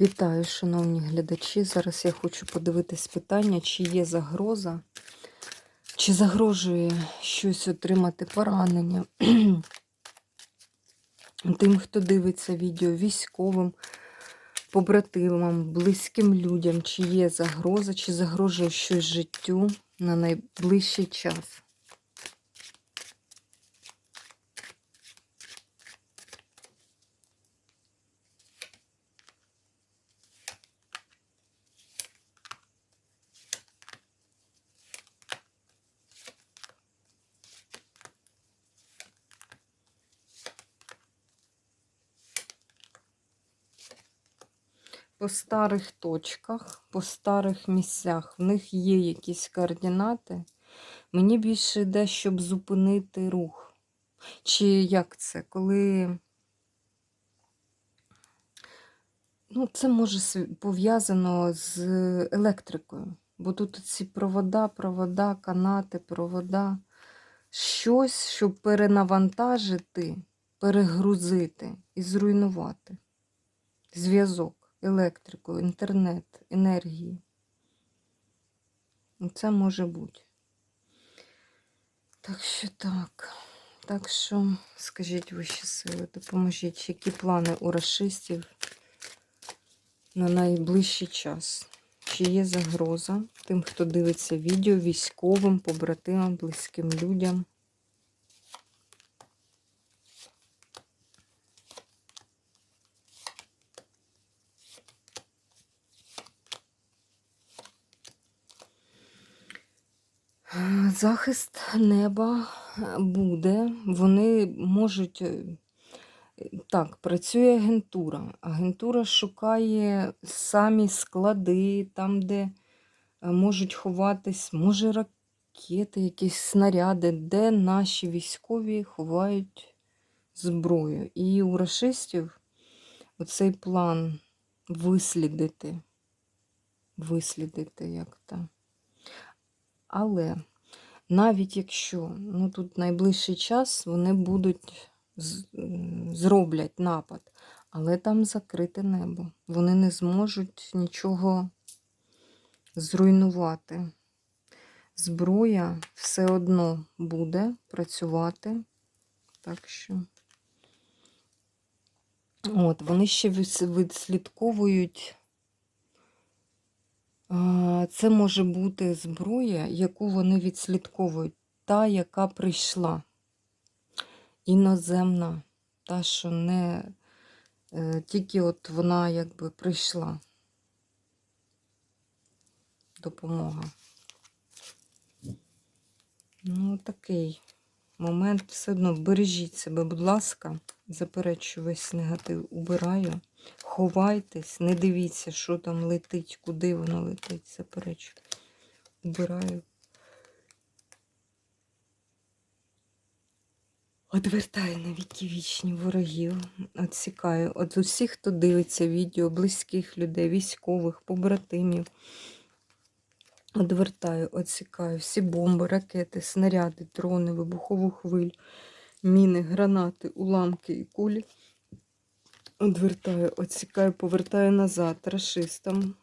Вітаю, шановні глядачі. Зараз я хочу подивитись питання, чи є загроза, чи загрожує щось отримати поранення тим, хто дивиться відео військовим, побратимам, близьким людям, чи є загроза, чи загрожує щось життю на найближчий час. По старих точках, по старих місцях, в них є якісь координати. Мені більше йде, щоб зупинити рух. Чи як це? Коли. Ну, це може пов'язано з електрикою. Бо тут ці провода, провода, канати, провода. Щось, щоб перенавантажити, перегрузити і зруйнувати. Зв'язок електрику, інтернет, енергії. І Це може бути. Так що так. Так що, скажіть вищі сили, допоможіть, які плани у расистів на найближчий час? Чи є загроза тим, хто дивиться відео, військовим, побратимам, близьким людям? Захист неба буде. Вони можуть. е, Так, працює агентура. Агентура шукає самі склади, там, де е, можуть ховатись, може, ракети, якісь снаряди, де наші військові ховають зброю. І у рашистів оцей план вислідити, вислідити як там. Але навіть якщо ну, тут найближчий час вони будуть зроблять напад, але там закрите небо. Вони не зможуть нічого зруйнувати. Зброя все одно буде працювати. Так що. От, вони ще відслідковують Це може бути зброя, яку вони відслідковують, та, яка прийшла. Іноземна, та, що не е, тільки от вона якби прийшла. Допомога. Ну, такий момент. Все одно бережіть себе, будь ласка, заперечу весь негатив, убираю. Ховайтесь, не дивіться, що там летить, куди воно летить, заперечу. Убираю. Одвертаю на віки вічні ворогів. Отсікаю. От усіх, хто дивиться відео, близьких людей, військових, побратимів. Одвертаю, отсікаю всі бомби, ракети, снаряди, дрони, вибухову хвилю, міни, гранати, уламки і кулі. Одвертаю, отсікаю, повертаю назад рашистам.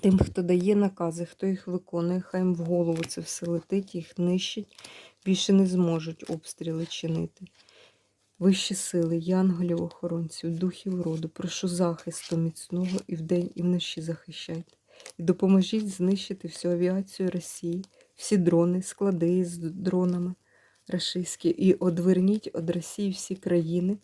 Тим, хто дає накази, хто їх виконує, хай їм в голову це все летить, їх нищить, більше не зможуть обстріли чинити. Вищі сили, янголів, охоронців, духів роду, прошу захисту міцного і вдень, і вночі захищайте. І допоможіть знищити всю авіацію Росії, всі дрони, склади з дронами рашистські, і одверніть від Росії всі країни.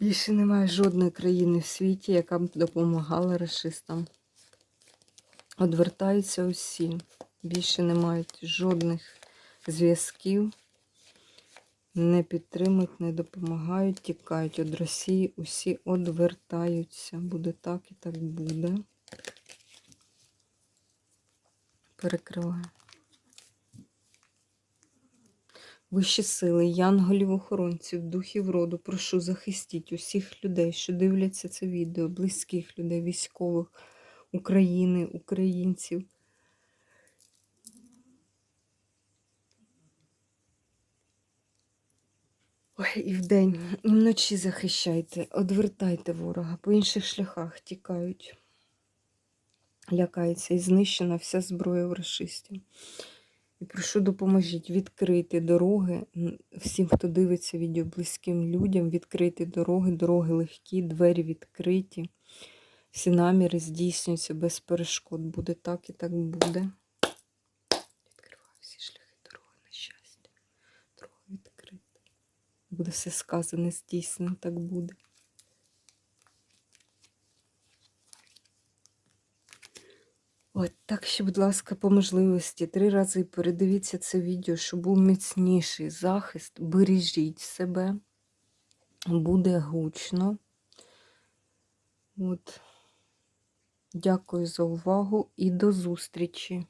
Більше немає жодної країни в світі, яка б допомагала расистам. Одвертаються усі. Більше не мають жодних зв'язків, не підтримують, не допомагають, тікають від Росії, усі одвертаються. Буде так і так буде. Перекриваю. Вищі сили, янголів охоронців, духів роду, прошу захистіть усіх людей, що дивляться це відео, близьких людей, військових України, українців. Ой, і вдень, і вночі захищайте, одвертайте ворога, по інших шляхах тікають. Лякається і знищена вся зброя в расистів. І прошу допоможіть відкрити дороги всім, хто дивиться відео близьким людям, відкрити дороги, дороги легкі, двері відкриті. Всі наміри здійснюються без перешкод. Буде так і так буде. Буде все сказане, здійснено, так буде. От, так що, будь ласка, по можливості три рази передивіться це відео, щоб був міцніший захист. Бережіть себе, буде гучно. От. Дякую за увагу і до зустрічі!